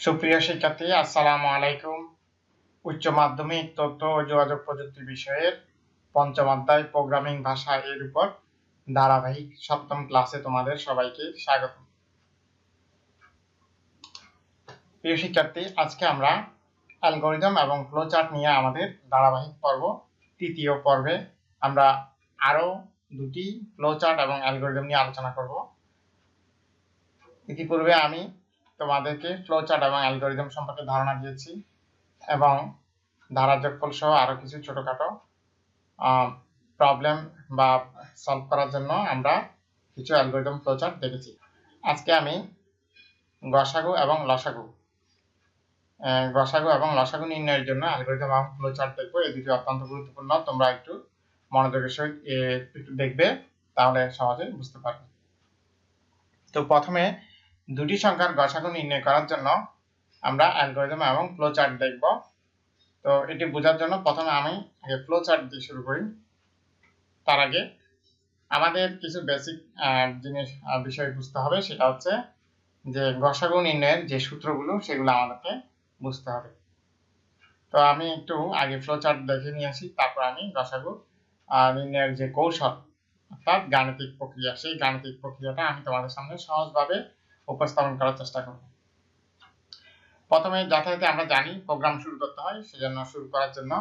সুপ্রিয় শিক্ষার্থী, আসসালামু আলাইকুম। উচ্চ মাধ্যমিক তথ্য ও যোগাযোগ প্রযুক্তি বিষয়ের পঞ্চম অধ্যায় প্রোগ্রামিং ভাষা এর উপর ধারাবাহিক সপ্তম ক্লাসে তোমাদের সবাইকে স্বাগত। প্রিয় শিক্ষার্থী, আজকে আমরা অ্যালগোরিদম এবং ফ্লোচার্ট নিয়ে আমাদের ধারাবাহিক পর্ব, তৃতীয় পর্বে আমরা আরও দুটি ফ্লোচার্ট এবং অ্যালগোরিদম নিয়ে আলোচনা করব। ইতিপূর্বে আমি তোমাদেরকে ফ্লোচার্ট এবং অ্যালগোরিদম সম্পর্কে ধারণা দিয়েছি এবং ধারা যোগফল সহ আরও কিছু ছোটখাটো প্রবলেম বা সলভ করার জন্য আমরা কিছু অ্যালগোরিদম ফ্লোচার্ট দেখেছি। আজকে আমি গসাগু এবং লসাগু গসাগু এবং লসাগু নির্ণয়ের জন্য অ্যালগোরিদম এবং ফ্লোচার্ট দেখব। এই দুটি অত্যন্ত গুরুত্বপূর্ণ। তোমরা একটু মনোযোগের সহিত একটু দেখবে, তাহলে সহজে বুঝতে পারবে। তো প্রথমে দুটি সংখ্যার গসাগু নির্ণয় করার জন্য আমরা অ্যালগোরিদম এবং ফ্লো চার্ট দেখব। তো এটি বোঝার জন্য প্রথমে আমি আগে ফ্লো চার্ট দিয়ে শুরু করি। তার আগে আমাদের কিছু বেসিক জিনিস বিষয় বুঝতে হবে। সেটা হচ্ছে যে গসাগু নির্ণয়ের যে সূত্রগুলো, সেগুলো আমাদেরকে বুঝতে হবে। তো আমি একটু আগে ফ্লো চার্ট দেখে নিয়ে আসি। তারপর আমি গসাগু নির্ণয়ের যে কৌশল, অর্থাৎ গাণিতিক প্রক্রিয়া, সেই গাণিতিক প্রক্রিয়াটা আমি তোমাদের সামনে সহজভাবে উপস্থাপন করার চেষ্টা করব। প্রথমে যথারীতি আমরা জানি প্রোগ্রাম শুরু করতে হয়, সেজন্য শুরু করার জন্য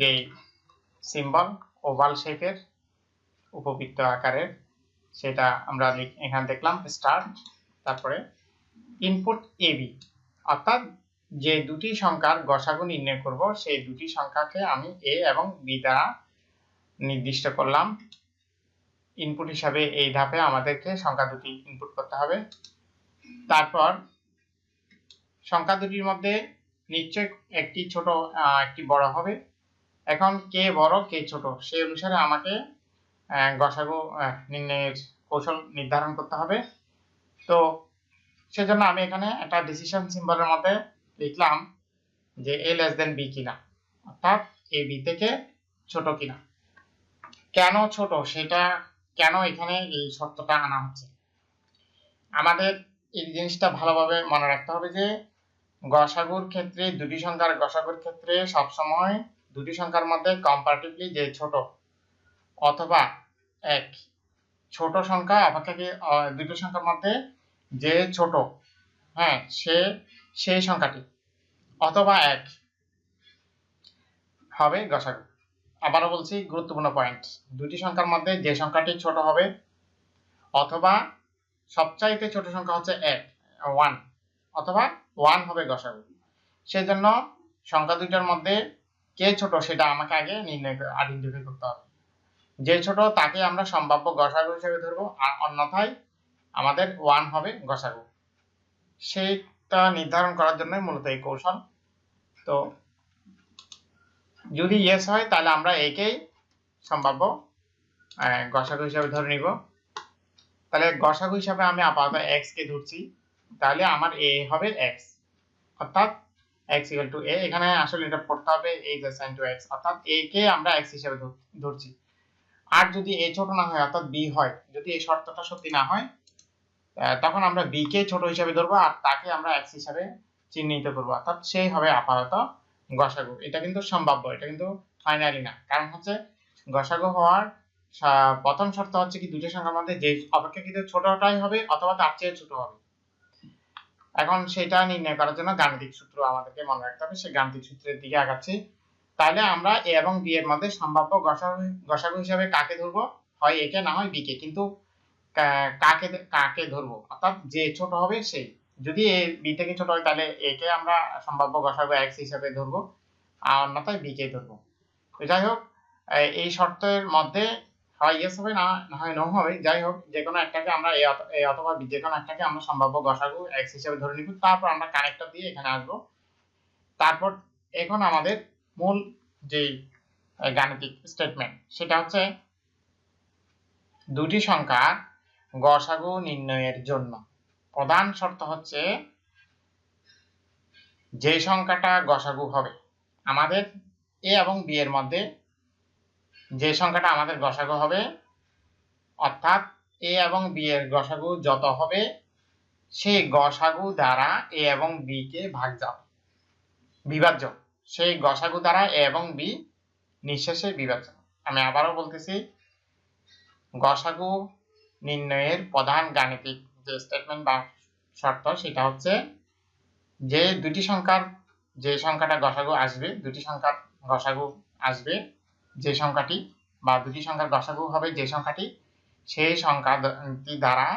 যে সিম্বল, ওভাল শেপের উপবৃত্ত আকারের, সেটা আমরা এখানে দেখলাম, স্টার্ট, তারপরে ইনপুট এবি অর্থাৎ যে দুটি সংখ্যার গসাগু নির্ণয় করব, সেই দুটি সংখ্যাকে আমি এ এবং বি দ্বারা নির্দিষ্ট করলাম। ইনপুট হিসাবে এই ধাপে আমাদেরকে সংখ্যা দুটি ইনপুট করতে হবে। তারপর সংখ্যা দুটির মধ্যে নিশ্চয় একটি ছোট একটি বড় হবে। এখন কে বড়, কে ছোট, সেই অনুসারে আমাকে গসাগু নির্ণয়ের কৌশল নির্ধারণ করতে হবে। তো সেজন্য আমি এখানে একটা ডিসিশন সিম্বলের মধ্যে লিখলাম যে এ লেস দেন বি কিনা, অর্থাৎ এ বি থেকে ছোট কিনা। কেন ছোট? সেটা কেন এখানে এই শর্তটা আনা হচ্ছে? আমাদের এই জিনিসটা ভালোভাবে মনে রাখতে হবে যে, গসাগুর ক্ষেত্রে, দুটি সংখ্যার গসাগুর ক্ষেত্রে সবসময় দুটি সংখ্যার মধ্যে কম্পারেটিভলি যে ছোট অথবা এক ছোট সংখ্যা অপেক্ষাকে দুটো সংখ্যার মধ্যে যে ছোট হ্যাঁ সে, সেই সংখ্যাটি অথবা এক হবে গসাগু। আবারও বলছি, গুরুত্বপূর্ণ পয়েন্ট দুটি সংখ্যার মধ্যে যে সংখ্যাটি ছোট হবে, অথবা সবচাইতে ছোট সংখ্যা হচ্ছে এক ওয়ান অথবা ওয়ান হবে গসাগু। সেজন্য সংখ্যা দুইটার মধ্যে কে ছোট সেটা আমাকে আগে নির্ণয় আইডেন্টিফাই করতে হবে। যে ছোট তাকে আমরা সম্ভাব্য গসাগু হিসেবে ধরবো, আর অন্যথায় আমাদের ওয়ান হবে গসাগু। সেইটা নির্ধারণ করার জন্য মূলত এই কৌশল। তো যদি ইয়েস হয়, তাহলে আমরা একেই সম্ভাব্য গসাগু হিসাবে ধরে নিব। তাহলে গসাগু হিসাবে আমি আপাতত এক্স কে ধরছি, তাহলে আমার এ হবে এক্স অর্থাৎ এক্স ইকুয়াল টু এ এখানে আসলে এটা পড়তে হবে এই যে সাইন টু এক্স অর্থাৎ এ কে আমরা এক্স হিসাবে ধর- ধরছি। আর যদি এ ছোট না হয়, অর্থাৎ বি হয়, যদি এই শর্তটা সত্যি না হয় তখন আমরা বি কে ছোট হিসাবে ধরবো, আর তাকে আমরা এক্স হিসাবে চিহ্নিত করব। অর্থাৎ সেই হবে আপাতত গসাগু। এটা কিন্তু সম্ভাব্য, এটা কিন্তু ফাইনালি না। কারণ হচ্ছে গসাগু হওয়ার প্রথম শর্ত হচ্ছে কি দুটো সংখ্যার মধ্যে যে অপেক্ষাকৃত ছোটটাই হবে অথবা তার চেয়ে ছোট হবে। এখন সেটা নির্ণয় করার জন্য গাণিতিক সূত্র আমাদেরকে মনে রাখতে হবে। সেই গাণিতিক সূত্রের দিকে আগাচ্ছি। তাহলে আমরা এ এবং বি এর মধ্যে সম্ভাব্য গসাগু গসাগু হিসাবে কাকে ধরবো? হয় একে, না হয় বি কে কিন্তু কাকে কাকে ধরবো? অর্থাৎ যে ছোট হবে সেই। যদি এ বি থেকে ছোট হয় তাহলে এ কে আমরা সম্ভাব্য গসাগু এক্স হিসাবে ধরবো, আর অন্যথায় বি কে ধরবো। তো যাই হোক, এই শর্তের মধ্যে হয় ইয়েস হবে, না হয় নো হবে। যাই হোক, যে কোনো একটাকে আমরা এ অথবা যে কোনো একটাকে আমরা সম্ভাব্য গসাগু এক্স হিসাবে ধরে নিব, তারপর আমরা কানেক্টর দিয়ে এখানে আসব। তারপর এখন আমাদের মূল যে গাণিতিক স্টেটমেন্ট সেটা হচ্ছে দুটি সংখ্যা গসাগু নির্ণয়ের জন্য। প্রধান শর্ত হচ্ছে যে সংখ্যাটা গসাগু হবে, আমাদের এ এবং বি এর মধ্যে যে সংখ্যাটা আমাদের গসাগু হবে, অর্থাৎ এ এবং বি এর গসাগু যত হবে, সেই গসাগু দ্বারা এ এবং বি কে ভাগ যাবে বিভাজ্য। সেই গসাগু দ্বারা এ এবং বি নিঃশেষে বিভাজ্য। আমি আবারও বলতেছি, গসাগু নির্ণয়ের প্রধান গাণিতিক যে স্টেটমেন্ট বা শর্ত সেটা হচ্ছে যে দুটি সংখ্যার যে সংখ্যাটা গসাগু আসবে দুটি সংখ্যার গসাগু আসবে, যে সংখ্যাটি বা দুটি সংখ্যার গসাগু হবে যে সংখ্যাটি, সেই সংখ্যাটি দ্বারা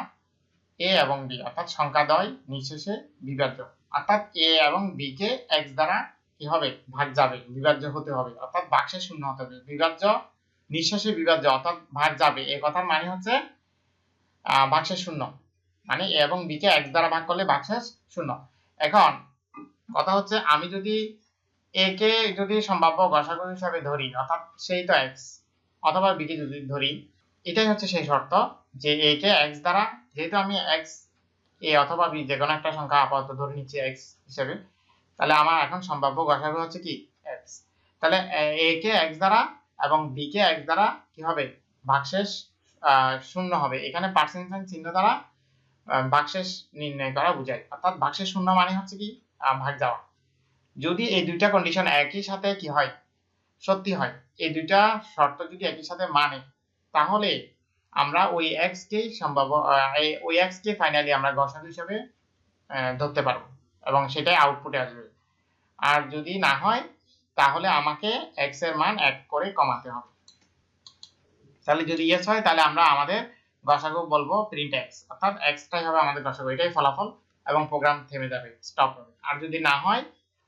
এ এবং বি, অর্থাৎ সংখ্যাদ্বয় নিঃশেষে বিভাজ্য। অর্থাৎ এ এবং বি কে এক্স দ্বারা কি হবে? ভাগ যাবে, বিভাজ্য হতে হবে। অর্থাৎ বাক্সে শূন্য হতে হবে। বিভাজ্য নিঃশেষে বিভাজ্য, অর্থাৎ ভাগ যাবে। এই কথার মানে হচ্ছে বাক্সে শূন্য। মানে এ এবং বি কে এক্স দ্বারা ভাগ করলে বাক্সে শূন্য। এখন কথা হচ্ছে আমি যদি এ কে যদি সম্ভাব্য গসাগু হিসাবে ধরি, অর্থাৎ সেই তো এক্স, অথবা বি কে যদি ধরি, এটাই হচ্ছে সেই শর্ত যে এ কে এক্স দ্বারা, যেহেতু আমি এক্স এ অথবা বি যে কোনো একটা সংখ্যা আপাতত ধরে নিচ্ছি এক্স হিসেবে, তাহলে আমার এখন সম্ভাব্য গসাগু হচ্ছে কি? এক্স। তাহলে এ কে এক্স দ্বারা এবং বি কে এক্স দ্বারা কি হবে? ভাগশেষ শূন্য হবে। এখানে পার্সেন্টেজ চিহ্ন দ্বারা ভাগশেষ নির্ণয় করা বোঝায় অর্থাৎ ভাগশেষ শূন্য মানে হচ্ছে কি? ভাগ যাওয়া যদি এই দুইটা কন্ডিশন একই সাথে কি হয়? সত্যি হয়। এই দুইটা শর্ত যদি একই সাথে মানে তাহলে আমরা ওই এক্স কেই সম্ভাব্য ওই এক্স কে ফাইনালি আমরা গসাগু হিসেবে ধরতে পারব এবং সেটাই আউটপুটে আসবে। আর যদি না হয়, তাহলে আমাকে এক্সের মান এক করে কমাতে হবে। তাহলে যদি ইয়েস হয়, তাহলে আমরা আমাদের গসাগু বলব প্রিন্ট এক্স অর্থাৎ এক্সটাই হবে আমাদের গসাগু এটাই ফলাফল এবং প্রোগ্রাম থেমে যাবে স্টপ হবে। আর যদি না হয়,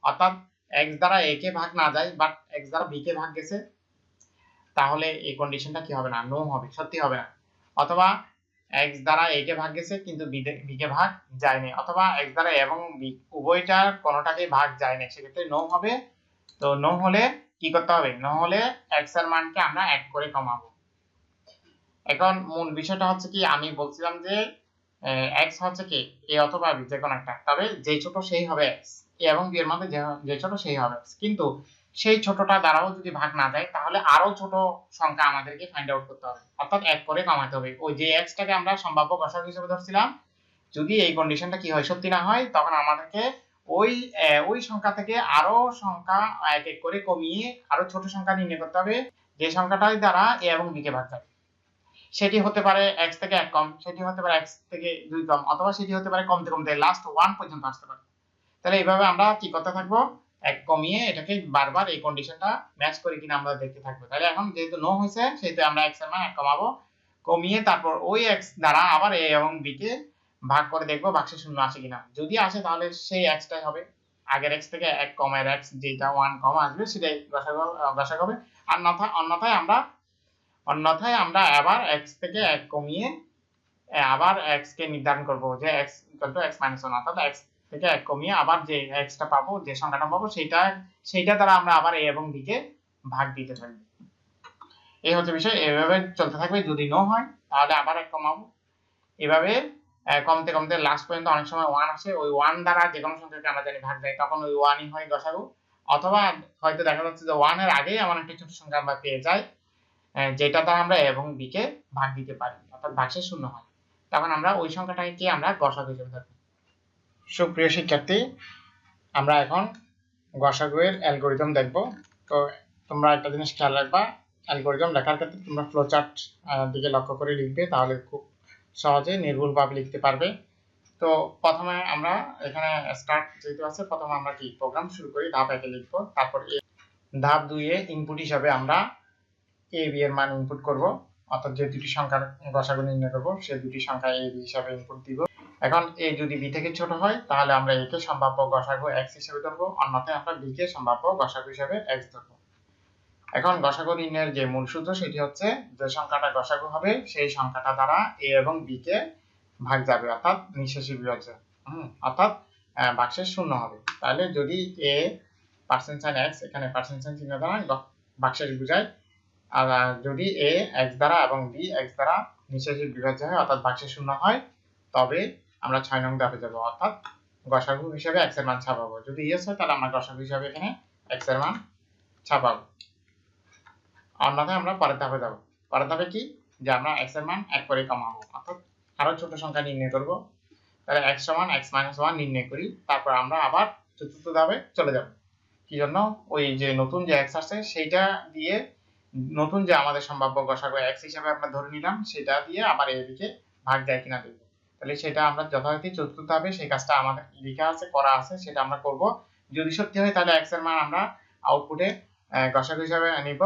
অর্থাৎ এক্স দ্বারা এ কে ভাগ না যায় বাট এক্স দ্বারা বি কে ভাগ গেছে, তাহলে এই কন্ডিশনটা কি হবে না? নো হবে, সত্যি হবে না। অথবা এক্স দ্বারা এ কে ভাগ গেছে, কিন্তু বি কে ভাগ যায়নি অথবা এক্স দ্বারা এবং বি উভয়টার কোনোটাকে ভাগ যায়নি সেক্ষেত্রে নো হবে। তো নো হলে কি করতে হবে? নো হলে এক্সের মানকে আমরা এক করে কমাবো। এখন মূল বিষয়টা হচ্ছে কি, আমি বলছিলাম যে এক্স হচ্ছে কি এ অথবা বি যে কোনো একটা। তবে যে ছোট সেই হবে এক্স এ এবং বি এর মধ্যে যে- ছোট সেই হবে x কিন্তু সেই ছোটটা দ্বারাও যদি ভাগ না যায় তাহলে আরও ছোট সংখ্যা আমাদেরকে ফাইন্ড আউট করতে হবে। অর্থাৎ এক করে কমাতে হবে। ওই যে x টাকে আমরা সম্ভাব্য গসাগু হিসেবে ধরছিলাম, যদি এই কন্ডিশনটা কি হয়, সত্যি না হয়, তখন আমাদেরকে ওই ওই সংখ্যা থেকে আরও সংখ্যা এক এক করে কমিয়ে আরও ছোট সংখ্যা নির্ণয় করতে হবে, যে সংখ্যাটার দ্বারা এ এবং b কে ভাগ যায় সেটি হতে পারে x থেকে এক কম সেটি হতে পারে x থেকে দুই কম অথবা সেটি হতে পারে কমতে কমতে লাস্ট ওয়ান পর্যন্ত আসতে পারে। তাহলে এইভাবে আমরা কি করতে থাকব? এক কমিয়ে এটাকে বারবার এই কন্ডিশনটা ম্যাচ করে কিনা আমরা দেখতে থাকব। তাহলে এখন যেহেতু নো হয়েছে সেহেতু আমরা x এর মান এক কমাবো। কমিয়ে তারপর ওই x দ্বারা আবার a এবং b কে ভাগ করে দেখব বাক্সে শূন্য আসে কিনা। যদি আসে তাহলে সেই x টাই হবে। আগের এক্স থেকে এক কমের এক্স যেটা ওয়ান কম আসবে সেটাই গসাগু আহ, হবে আর অন্যথায় আমরা অন্যথায় আমরা আবার x থেকে এক কমিয়ে আবার x কে নির্ধারণ করব যে x x মাইনাস ওয়ান অর্থাৎ x থেকে এক কমিয়ে আবার যে x টা পাবো, যে সংখ্যাটা পাবো সেটা সেইটা দ্বারা আমরা আবার a এবং b কে ভাগ দিতে থাকব এই হচ্ছে বিষয়, এভাবে চলতে থাকবে, যদি নো হয়, তাহলে আবার এক কমাবো। এভাবে কমতে কমতে লাস্ট পর্যন্ত অনেক সময় ওয়ান আসে, ওই ওয়ান দ্বারা যে কোনো সংখ্যাকে আমরা জানি ভাগ দেয়, তখন ওই ওয়ানই হয় গসাগু অথবা হয়তো দেখা যাচ্ছে যে ওয়ানের আগেই এমন একটা ছোট সংখ্যা আমরা পেয়ে যাই যেটা দ্বারা আমরা এবং b কে ভাগ দিতে পারি, অর্থাৎ ভাগশেষ শূন্য হয়। তখন আমরা ওই সংখ্যাটাকে আমরা গসাগু হিসেবে ধরবো। সুপ্রিয় শিক্ষার্থী, আমরা এখন গসাগুয়ের অ্যালগোরিদম দেখব। তো তোমরা একটা জিনিস খেয়াল রাখবা, অ্যালগোরিদম লেখার ক্ষেত্রে তোমরা ফ্লোচার্ট দিকে লক্ষ্য করে লিখবে, তাহলে খুব সহজে নির্ভুলভাবে লিখতে পারবে। তো প্রথমে আমরা এখানে স্টার্ট যেহেতু আছে, প্রথমে আমরা কি প্রোগ্রাম শুরু করি, ধাপ একে লিখব, তারপর ধাপ দুইয়ে ইনপুট হিসাবে আমরা এ বি এর মান ইনপুট করব। অর্থাৎ যে দুটি সংখ্যার গসাগু নির্ণয় করব সেই দুটি সংখ্যা এ বি হিসাবে ইনপুট দিব। এখন এ যদি বি থেকে ছোট হয়, তাহলে আমরা এ সম্ভাব্য গসাগু x হিসেবে ধরবো। অন্যথায় আমরা বি কে সম্ভাব্য গসাগু হিসেবে x ধরবো। এখন গসাগু নির্ণয়ের যে মূল সূত্র, সেটি হচ্ছে যে সংখ্যাটা গসাগু হবে, সেই সংখ্যাটা দ্বারা a এবং b কে ভাগ যাবে, অর্থাৎ নিঃশেষী বিভাজ্য। অর্থাৎ ভাগশেষ শূন্য হবে। তাহলে যদি a পার্সেন্ট সাইন x, এখানে পার্সেন্ট সাইন চিহ্ন দ্বারা ভাগশেষ বোঝায় যদি এ x দ্বারা এবং বি x দ্বারা নিঃশেষী বিভাজ্য হয়, অর্থাৎ ভাগশেষ শূন্য হয়, তবে আমরা ছয় নং ধাপে যাব। অর্থাৎ গসাগু হিসাবে x এর মান ছাপাবো। যদি ইয়েস হয়, তাহলে আমরা গসাগু হিসাবে এখানে x এর মান ছাপাবো। অন্যথায় আমরা পরের ধাপে যাব। পরের ধাপে কি? যে আমরা x এর মান এক করে কমাবো। অর্থাৎ আরও ছোট সংখ্যা নির্ণয় করব। তাহলে x সমান x মাইনাস ওয়ান নির্ণয় করি। তারপর আমরা আবার চতুর্থ ধাপে চলে যাব। কি জন্য? ওই যে নতুন যে x আসছে, সেইটা দিয়ে নতুন যে আমাদের সম্ভাব্য গসাগু x হিসাবে আমরা ধরে নিলাম, সেটা দিয়ে আবার এদিকে ভাগ যায় কিনা দেখব। তাহলে সেটা আমরা যথারীতি চতুর্থ ধাপে সেই কাজটা আমাদের লেখা আছে, করা আছে, সেটা আমরা করব। যদি সত্যি হয় তাহলে x এর মান আমরা আউটপুটে গসাগু হিসাবে নিব।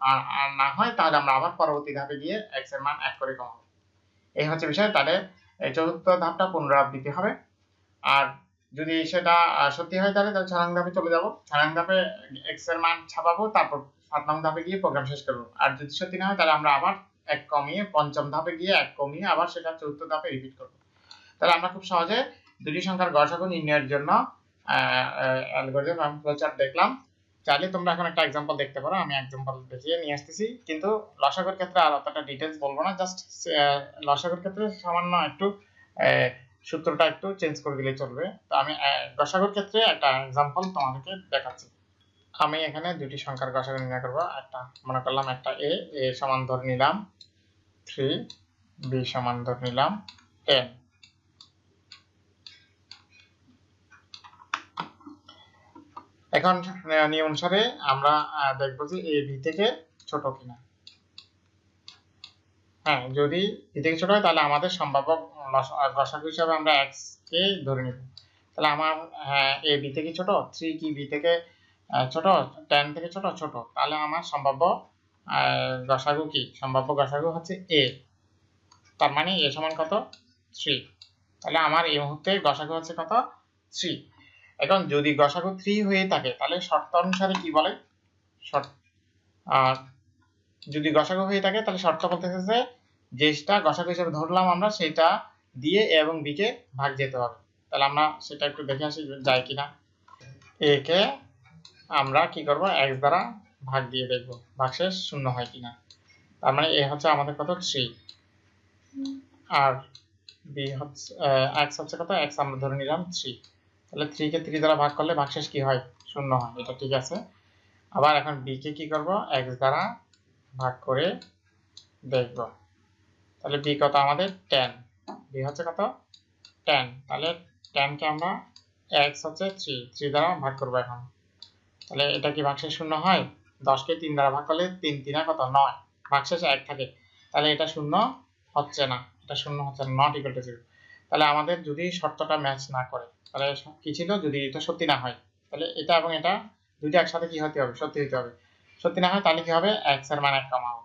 আর আর না হয় তাহলে আমরা আবার পরবর্তী ধাপে গিয়ে x এর মান এক করে কমাবো। এই হচ্ছে বিষয়। তাহলে এই চতুর্থ ধাপটা পুনরাবৃত্তি হবে। আর যদি সেটা সত্যি হয় তাহলে তাহলে ছয় ধাপে চলে যাব। ছয় ধাপে x এর মান ছাপাবো, তারপর সাত নং ধাপে গিয়ে প্রোগ্রাম শেষ করব। আর যদি সত্যি না হয় তাহলে আমরা আবার এক কমিয়ে পঞ্চম ধাপে গিয়ে এক কমিয়ে আবার সেটা চতুর্থ ধাপে রিপিট করব। তাহলে আমরা খুব সহজে দুটি সংখ্যার গসাগু নির্ণয়ের জন্য অ্যালগরিদম এবং ফ্লোচার্ট দেখলাম। চাইলে তোমরা এখন একটা এক্সাম্পল দেখতে পারো আমি এক্সাম্পল দেখিয়ে নিয়ে আসতেছি। কিন্তু লসাগুর ক্ষেত্রে আর অতটা ডিটেলস বলব না জাস্ট লসাগুর ক্ষেত্রে সামান্য একটু সূত্রটা একটু চেঞ্জ করে দিলে চলবে। তো আমি আহ, গসাগুর ক্ষেত্রে একটা এক্সাম্পল তোমাদেরকে দেখাচ্ছি। আমি এখানে দুটি সংখ্যার গসাগু নির্ণয় করব। একটা মনে করলাম একটা এ এ সমান ধরে নিলাম। থ্রি বি সমান ধরে নিলাম। টেন এখন নিয়ম অনুসারে আমরা দেখব যে এ বি থেকে ছোট কিনা। হ্যাঁ যদি বি থেকে ছোট হয়, তাহলে আমাদের সম্ভাব্য গসাগু হিসাবে আমরা এক্স কে ধরে নিব। তাহলে আমার হ্যাঁ এ বি থেকে ছোট থ্রি কি বি থেকে ছোট টেন থেকে ছোট ছোট। তাহলে আমার সম্ভাব্য গসাগু কি? সম্ভাব্য গসাগু হচ্ছে এ তার মানে এ সমান কত? থ্রি তাহলে আমার এই মুহূর্তে গসাগু হচ্ছে কত? থ্রি এখন যদি গসাগু থ্রি হয়ে থাকে, তাহলে শর্ত অনুসারে কি বলে? শর্ত আর যদি গসাগু হয়ে থাকে, তাহলে শর্ত বলতেছে যে, যেটা গসাগু হিসেবে ধরলাম আমরা, সেটা দিয়ে এ এবং বি কে ভাগ যেতে হবে। তাহলে আমরা সেটা একটু দেখে আসি, যায় কিনা। এ কে আমরা কি করব? এক্স দ্বারা ভাগ দিয়ে দেখব, ভাগশেষ শূন্য হয় কিনা। তার মানে এ হচ্ছে আমাদের কত? থ্রি আর বি হচ্ছে এক্স হচ্ছে কত? এক্স আমরা ধরে নিলাম থ্রি তাহলে থ্রি কে থ্রি দ্বারা ভাগ করলে ভাগশেষ কি হয়? শূন্য হয়, এটা ঠিক আছে। আবার এখন বি কে কি করব? এক্স দ্বারা ভাগ করে দেখব। তাহলে বি কত আমাদের? টেন বি হচ্ছে কত? টেন তাহলে টেনকে আমরা এক্স হচ্ছে থ্রি থ্রি দ্বারা ভাগ করব এখন। তাহলে এটা কি ভাগশেষ শূন্য হয়? দশকে তিন দ্বারা ভাগ করলে তিন তিনা কত? নয়। ভাগশেষ এক থাকে। তাহলে এটা শূন্য হচ্ছে না। এটা শূন্য হচ্ছে না। নট ইকুয়াল টু জিরো তাহলে আমাদের যদি শর্তটা ম্যাচ না করে, তাহলে কি ছিল? যদি এটা সত্যি না হয়। তাহলে এটা এবং এটা দুইটা একসাথে কি হতে হবে? সত্যি হতে হবে। সত্যি না হয় তাহলে কি হবে? এক্সের মান এক কমাবো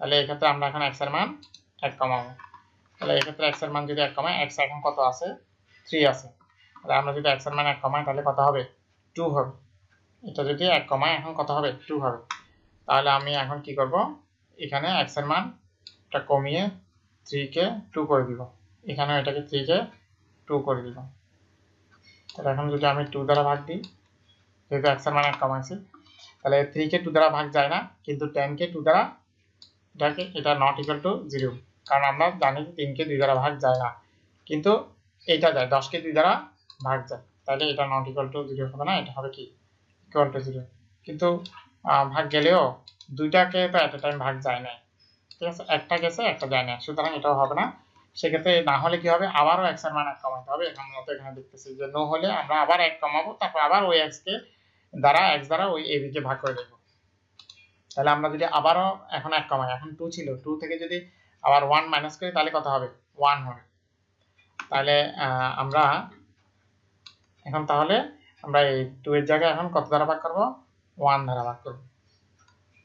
তাহলে এক্ষেত্রে আমরা এখন এক্সের মান এক কমাবো। তাহলে এক্ষেত্রে এক্সের মান যদি এক কমায় এক্স এখন কত আছে? থ্রি আছে। তাহলে আমরা যদি এক্সের মান এক কমাই, তাহলে কত হবে? টু হবে। এটা যদি এক কমায়, এখন কত হবে টু হবে। তাহলে আমি এখন কি করব? এখানে এক্সের মান এটা কমিয়ে থ্রি কে টু করে দিব। এখানেও এটাকে থ্রি কে টু করে দিব। তাহলে এখন যদি আমি টু দ্বারা ভাগ দিই, যেহেতু এক্সের মান এক কমাইছি, তাহলে থ্রি কে টু দ্বারা ভাগ যায় না, কিন্তু টেন কে টু দ্বারা, এটাকে, এটা নট ইকুয়াল টু জিরো কারণ আমরা জানি যে তিনকে দুই দ্বারা ভাগ যায় না। কিন্তু এটা যায় দশকে দুই দ্বারা ভাগ যায়। তাহলে এটা নট ইকুয়াল টু জিরো হবে না, এটা হবে কি? জিরো কিন্তু ভাগ গেলেও দুইটাকে তো এট টাইম ভাগ যায় না ঠিক আছে? একটা গেছে, একটা যায় না সুতরাং এটাও হবে না। সেক্ষেত্রে না হলে কি হবে? আবারও এক্সের মান এক কমাতে হবে। এখন মতো এখানে দেখতেছি যে নো হলে আমরা আবার এক কমাবো, তারপর আবার ওই এক্স কে দ্বারা এক্স দ্বারা ওই এ কে ভাগ করে দেবো। তাহলে আমরা যদি আবারও এখন এক কমাই, এখন টু ছিল। টু থেকে যদি আবার ওয়ান মাইনাস করি, তাহলে কত হবে? ওয়ান হবে। তাহলে আমরা এখন তাহলে আমরা এই টু এর জায়গায় এখন কত দ্বারা ভাগ করব? ওয়ান দ্বারা ভাগ করব।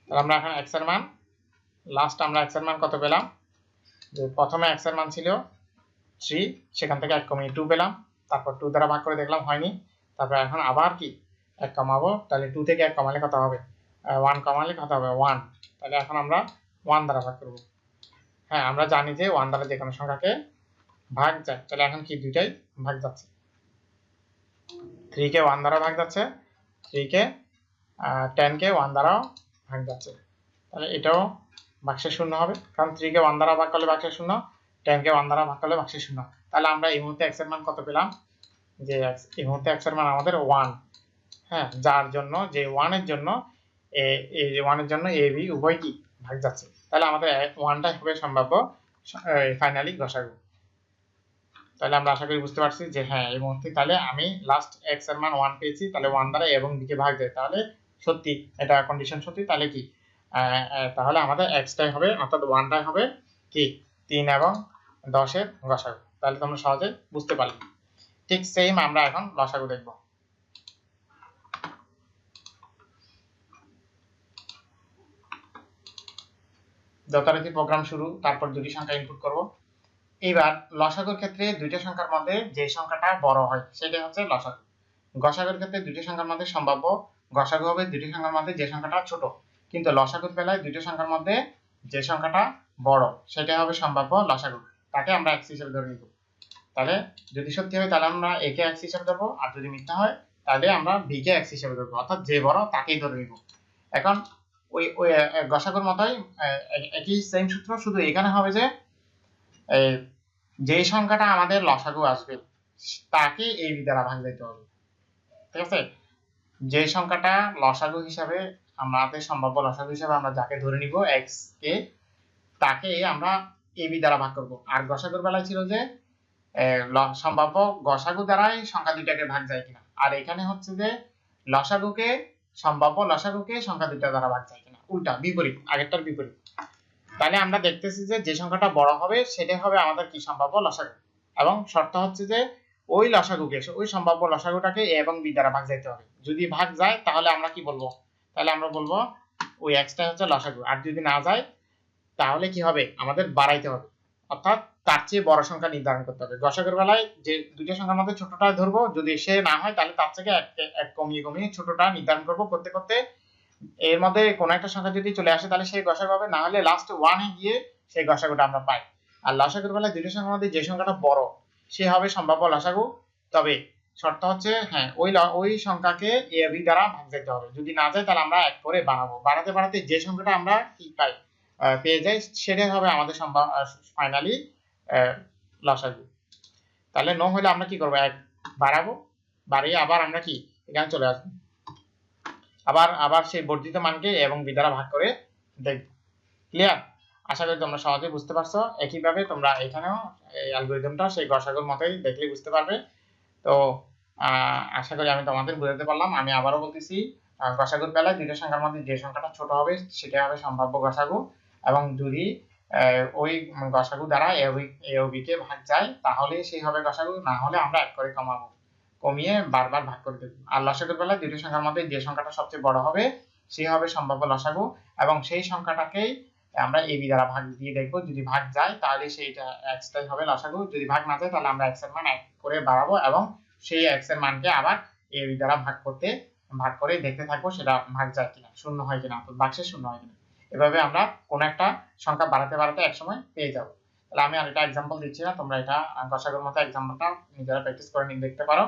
তাহলে আমরা এখন এক্সের মান লাস্ট আমরা এক্সের মান কত পেলাম? যে প্রথমে এক্সের মান ছিল থ্রি সেখান থেকে এক কমিয়ে টু পেলাম। তারপর টু দ্বারা ভাগ করে দেখলাম হয়নি। তারপর এখন আবার কি? এক কমাবো, তাহলে টু থেকে এক কমালে কত হবে? ওয়ান কমালে কত হবে? ওয়ান তাহলে এখন আমরা ওয়ান দ্বারা ভাগ করব। হ্যাঁ আমরা জানি যে ওয়ান দ্বারা যে কোনো সংখ্যাকে ভাগ যায়। তাহলে এখন কি দুইটাই ভাগ যাচ্ছে? থ্রি কে ওয়ান দ্বারা ভাগ যাচ্ছে থ্রি কে টেন কে ওয়ান দ্বারাও ভাগ যাচ্ছে। তাহলে এটাও বাক্সে শূন্য হবে, কারণ থ্রি কে ওয়ান দ্বারা ভাগ করলে বাক্সে শূন্য টেন কে ওয়ান দ্বারা ভাগ করলে বাক্সে শূন্য। তাহলে আমরা এই মুহূর্তে এক্সের মান কত পেলাম? যে এই মুহূর্তে এক্সের মান আমাদের ওয়ান হ্যাঁ যার জন্য, যে ওয়ানের জন্য এই ওয়ানের জন্য এ বি উভয় কি? ভাগ যাচ্ছে। তাহলে আমাদের ওয়ানটা হবে সম্ভাব্য ফাইনালি গসাগু তাহলে আমরা আশা করি বুঝতে পারছি যে হ্যাঁ এই মুহূর্তে তাহলে আমি লাস্ট এক্সের মান ওয়ান পেয়েছি, তাহলে ওয়ান দ্বারা এবং b কে ভাগ দেয়, তাহলে সত্যি এটা কন্ডিশন সত্যি, তাহলে কি? তাহলে আমাদের এক্সটাই হবে, অর্থাৎ ওয়ানটাই হবে কি? তিন এবং দশের গসাগু তাহলে তোমরা সহজে বুঝতে পারলে। ঠিক সেম আমরা এখন লসাগু দেখব। যথারীতি প্রোগ্রাম শুরু, তারপর দুটি সংখ্যা ইনপুট করব। এবার লসাগুর ক্ষেত্রে দুইটা সংখ্যার মধ্যে যে সংখ্যাটা বড় হয় সেটা হচ্ছে লসাগু। গসাগুর ক্ষেত্রে দুটি সংখ্যার মধ্যে সম্ভাব্য, গসাগু হবে দুটি সংখ্যার মধ্যে যে সংখ্যাটা ছোট। কিন্তু লসাগুর বেলায় দুটো সংখ্যার মধ্যে যে সংখ্যাটা বড়, সেটা হবে সম্ভাব্য লসাগু। তাকে আমরা এক্স হিসেবে ধরে নিব। তাহলে যদি সত্যি হয়, তাহলে আমরা এ কে এক্স হিসেবে ধরবো, আর যদি মিথ্যা হয়, তাহলে আমরা বি কে এক্স হিসেবে ধরবো। অর্থাৎ যে বড়, তাকেই ধরে নিব। এখন ওই ওই গসাগুর মতোই একই সেম সূত্র, শুধু এখানে হবে যে যে সংখ্যাটা আমাদের লসাগু আসবে, তাকে এই দ্বারা ভাগ দিতে হবে। ঠিক আছে? যে সংখ্যাটা লসাগু হিসাবে, আমাদের সম্ভাব্য লসাগু হিসাবে আমরা যাকে ধরে নিব এক্স কে, তাকে আমরা এবি দ্বারা ভাগ করব। আর গসাগুর বেলায় ছিল যে সম্ভাব্য গসাগু দ্বারাই সংখ্যা দুইটাকে ভাগ যায় কিনা। আর এখানে হচ্ছে যে, লসাগুকে, সম্ভাব্য লসাগুকে সংখ্যা দুইটা দ্বারা ভাগ যায় কিনা। উল্টা, বিপরীত, আগেরটার বিপরীত। তাহলে আমরা দেখতেছি যে যে সংখ্যাটা বড় হবে সেটাই হবে আমাদের কি সম্ভাব্য লসাগু? এবং শর্ত হচ্ছে যে ওই লসাগুকে, ওই সম্ভাব্য লসাগুটাকে এ এবং বি দ্বারা ভাগ যাইতে হবে। যদি ভাগ যায়, তাহলে আমরা কি বলব? তাহলে আমরা বলব ওই এক্সটা হচ্ছে লসাগু। আর যদি না যায়, তাহলে কি হবে? আমাদের বাড়াইতে হবে। অর্থাৎ তার চেয়ে বড় সংখ্যা নির্ধারণ করতে হবে। দশকের বেলায় যে দুইটা সংখ্যার মধ্যে ছোটটা ধরবো, যদি সে না হয়, তাহলে তার থেকে এক কমিয়ে কমিয়ে ছোটটা নির্ধারণ করব করতে করতে এর মধ্যে কোনো একটা সংখ্যা যদি চলে আসে, তাহলে সেই গসাগু হবে। না হলে লাস্ট ওয়ানে গিয়ে সেই গসাগুটা আমরা পাই। আর লসাগুর বেলায় দুইটা সংখ্যার মধ্যে যে সংখ্যাটা বড়, সে হবে সম্ভাব্য লসাগু। তবে শর্ত হচ্ছে হ্যাঁ ওই ওই সংখ্যাকে এ বি দ্বারা ভাগ যেতে হবে। যদি না যায়, তাহলে আমরা এক করে বাড়াবো। বাড়াতে বাড়াতে যে সংখ্যাটা আমরা কি পাই পেয়ে যাই সেটাই হবে আমাদের ফাইনালি লসাগু। তাহলে নো হলে আমরা কি করব? এক বাড়াবো। বাড়িয়ে আবার আমরা কি? এখানে চলে আসব। আবার আবার সেই বর্ধিত মানকে এবং বি দ্বারা ভাগ করে দেখব ক্লিয়ার আশা করি তোমরা সহজে বুঝতে পারছ। একইভাবে তোমরা এখানেও এই অ্যালগরিদমটা সেই গসাগুর মতোই দেখলে বুঝতে পারবে। তো আশা করি আমি তোমাদের বোঝাতে পারলাম। আমি আবারও বলতেছি গসাগুর বেলায় দুইটা সংখ্যার মধ্যে যে সংখ্যাটা ছোট হবে, সেটা হবে সম্ভাব্য গসাগু এবং যদি ওই গসাগু দ্বারা এ কে ভাগ যায় তাহলে সেই হবে গসাগু। না হলে আমরা এক করে কমাবো। কমিয়ে বারবার ভাগ করে দেবো। আর লসাগুর বেলায় দুটো সংখ্যার মধ্যে যে সংখ্যাটা সবচেয়ে বড় হবে, সে হবে সম্ভাব্য লসাগু এবং সেই সংখ্যাটাকেই আমরা এবি দ্বারা ভাগ দিয়ে দেখব। যদি ভাগ যায়, তাহলে সেইটা এক্সটাই হবে লসাগু। যদি ভাগ না যায়, তাহলে আমরা এক্সের মান এক করে বাড়াবো এবং সেই এক্সের মানকে আবার এবি দ্বারা ভাগ করতে, ভাগ করে দেখতে থাকব সেটা ভাগ যায় কিনা, শূন্য হয় কিনা বাক্সে শূন্য হয় কিনা। এভাবে আমরা কোন একটা সংখ্যা বাড়াতে বাড়াতে একসময় পেয়ে যাব। তাহলে আমি আর আরেকটা এক্সাম্পল দিচ্ছি না, তোমরা এটা গসাগুর মতো এক্সাম্পলটা নিজেরা প্র্যাকটিস করে নিয়ে দেখতে পারো।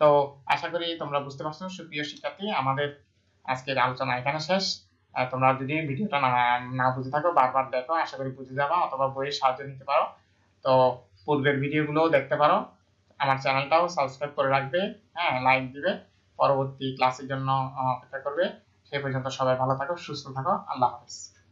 তো আশা করি তোমরা বুঝতে পারছ, সুপ্রিয় শিক্ষার্থী, আমাদের আজকের আলোচনা এখানে শেষ। তোমরা যদি ভিডিওটা না বুঝে থাকো, বারবার দেখো, আশা করি বুঝে যাবা অথবা বইয়ের সাহায্য নিতে পারো। তো পূর্বের ভিডিওগুলোও দেখতে পারো। আমার চ্যানেলটাও সাবস্ক্রাইব করে রাখবে হ্যাঁ লাইক দিবে। পরবর্তী ক্লাসের জন্য অপেক্ষা করবে। সেই পর্যন্ত সবাই ভালো থাকো, সুস্থ থাকো। আল্লাহ হাফেজ।